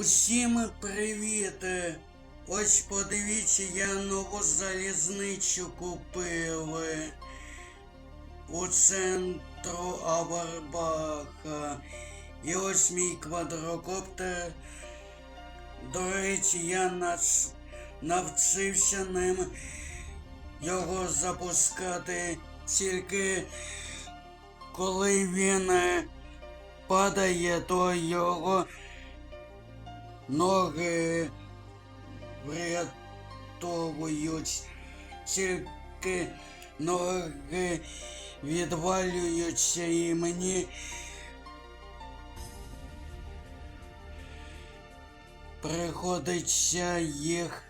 Усім привіт! Ось подивіться, я нову залізничу купив у центру Авербаха. І ось мій квадрокоптер. До речі, я нац- навчився ним його запускати тільки коли він е, падає, то його ноги врятовують, тільки ноги відвалюються і мені приходиться їх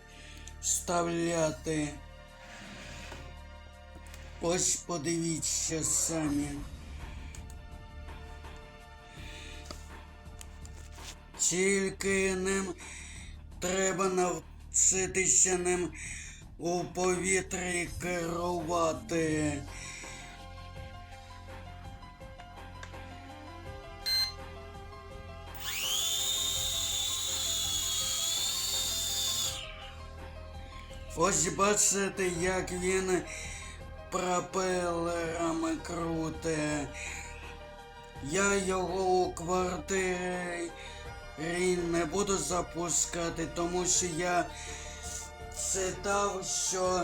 вставляти. Ось подивіться самі. Тільки ним треба навчитися ним у повітрі керувати. Ось бачите, як він пропелерами круте. Я його у квартирі не буду запускати, тому що я читав, що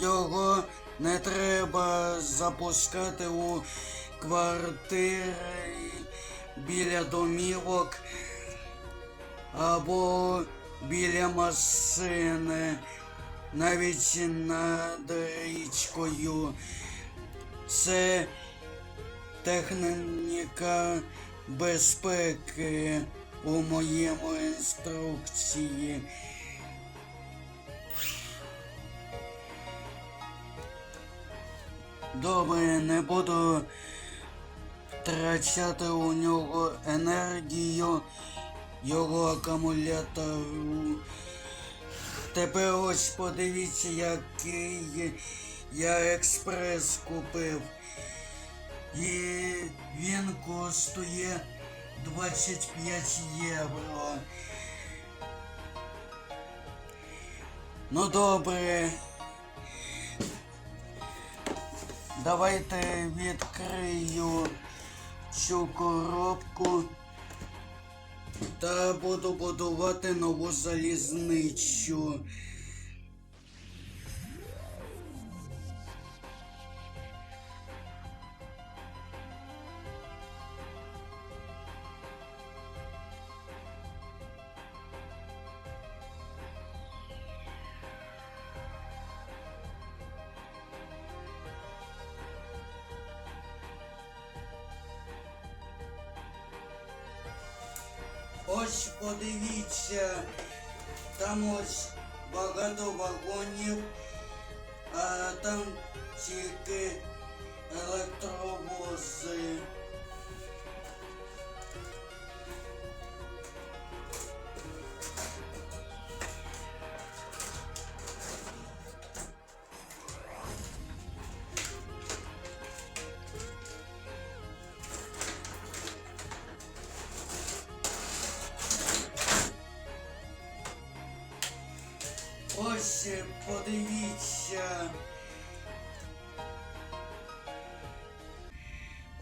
його не треба запускати у квартири біля домівок або біля машини, навіть над річкою. Це техніка безпеки у моєму інструкції. Добре, не буду втрачати у нього енергію його акумулятору. Тепер ось подивіться, який я експрес купив. І він коштує 25 євро. Ну добре. Давайте відкрию цю коробку та буду будувати нову залізничу. Ось подивіться, там ось багато вагонів, а там тільки електровози.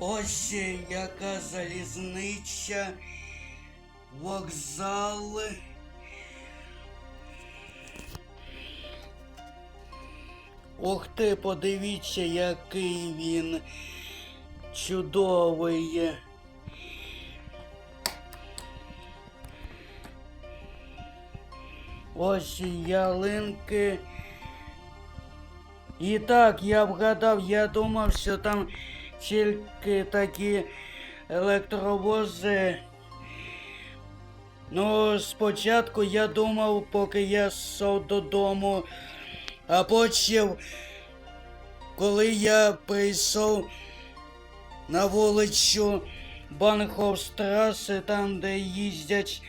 Ось яка залізнича, вокзал. Ух ти, подивіться, який він чудовий. Ось ялинки. І так, я вгадав, я думав, що там тільки такі електровози. Ну, спочатку я думав, поки я йшов додому, а потім, коли я прийшов на вулицю Банховстраси, там, де їздять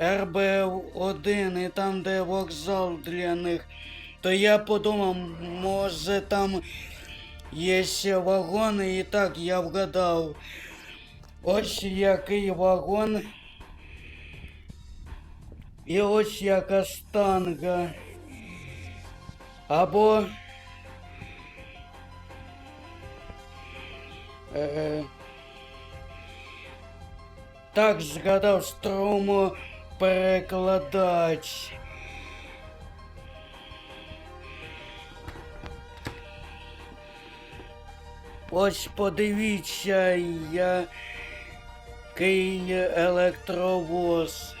РБ-1 і там, де вокзал для них, то я подумав, може там є ще вагони, і так я вгадав. Ось який вагон І ось яка штанга. Або. Е, так згадав струму перекладач. Ось подивіться, який електровоз.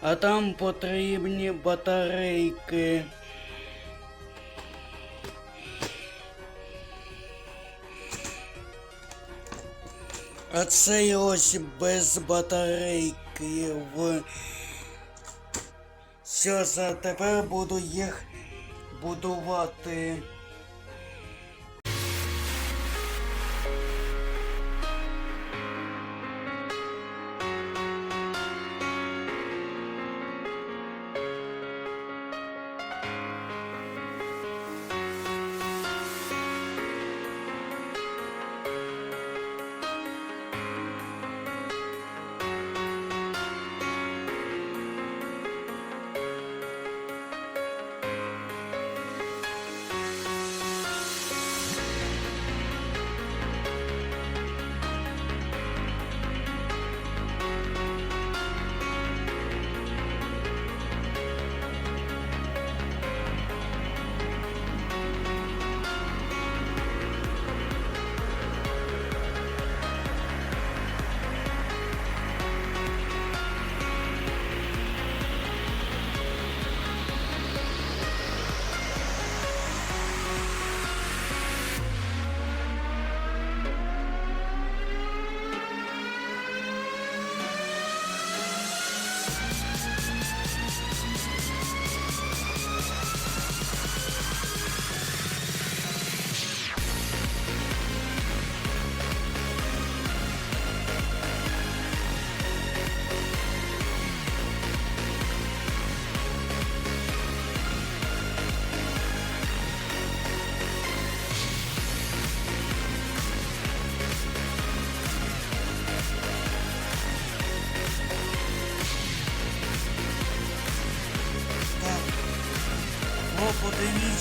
А там потрібні батарейки. А це ось без батарейки. Все, за тепер буду їх будувати.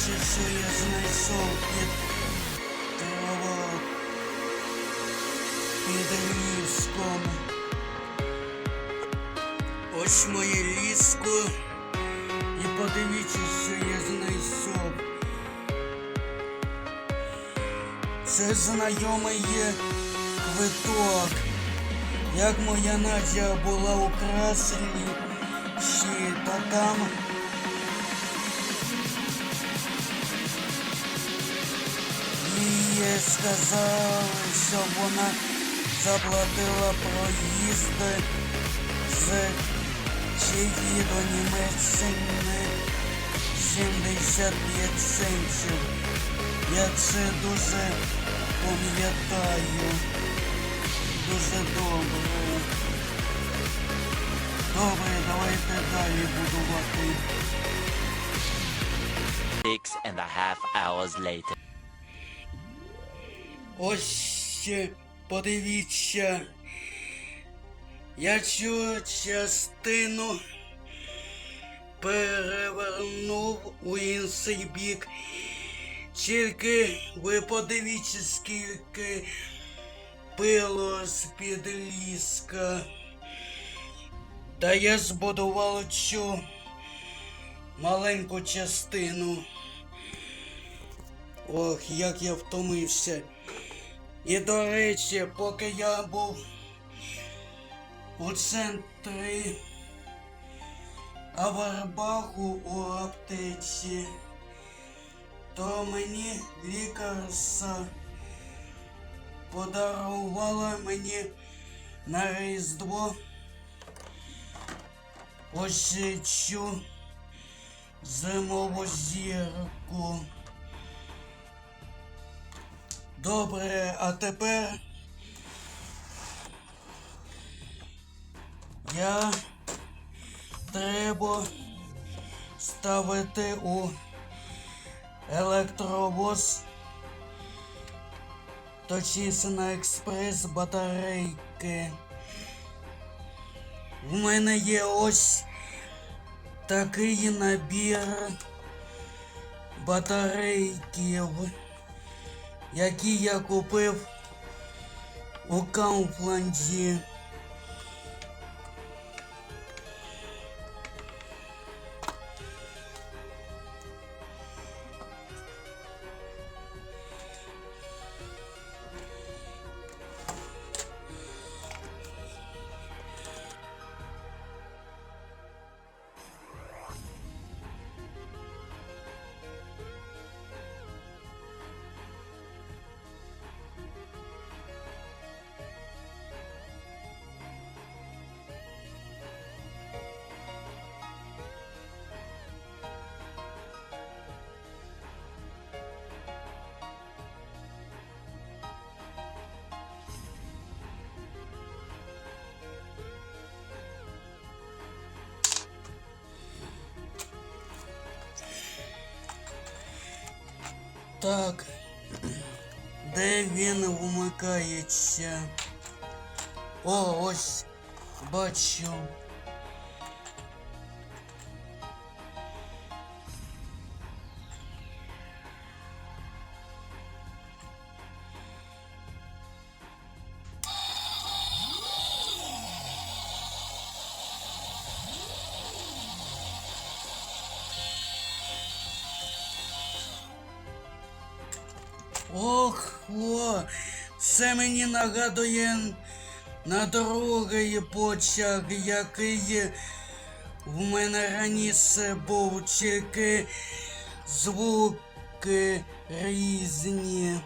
Подивіться, що я знайшов під трава під ліском. Ось моє ліско. І подивіться, що я знайшов. Це знайомий є квиток. Як моя Надя була у Краселі, ще та там їй сказали, що вона заплатила проїзд з Чехії до Німеччини 75 центів. Я це дуже пам'ятаю. Дуже добре. Добре, давайте далі будувати. Six and a half hours later. Ось подивіться. Я цю частину перевернув у інший бік. Тільки ви подивіться, скільки пило з-під ліска. Та я збудував цю маленьку частину. Ох, як я втомився. І до речі, поки я був у центрі Аварбаху у аптеці, то мені лікарса подарувала мені на Різдво ось цю зимову зірку. Добре, а тепер я треба ставити у електровоз точніше на експрес батарейки. В мене є ось такий набір батарейків, які я купив у Кауфланді. Так. Де він вмикається? О, ось бачу. Ох, о, це мені нагадує на другий почак, який в мене раніше був тільки звуки різні.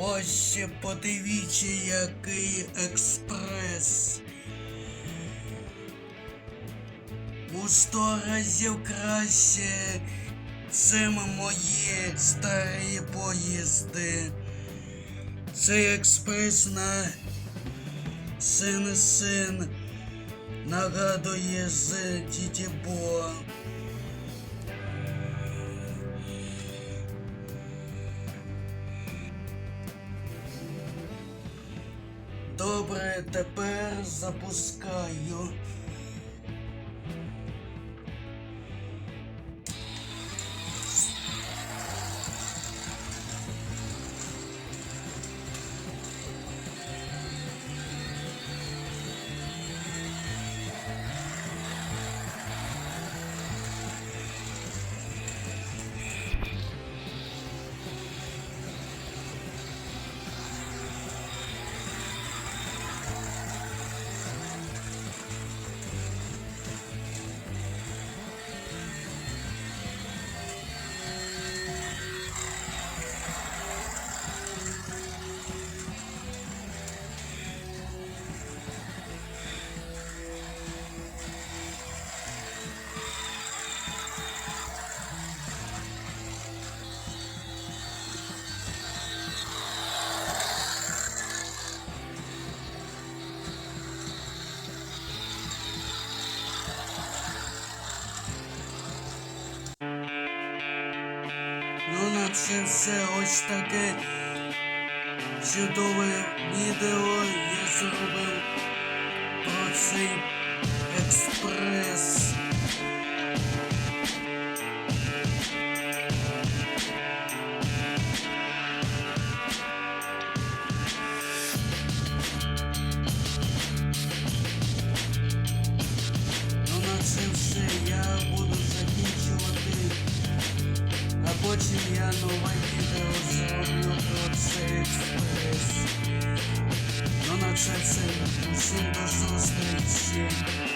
Ось подивіться, який експрес. У сто разів краще. Це мої старі поїзди. Цей експрес на син-син нагадує з Дідібо. Добре, тепер запускаю. На це все ось таке чудове відео я зробив про цей експрес. А потім я нове відео зроблю про цей експрес. Ну на це все. Усім до зустрічі.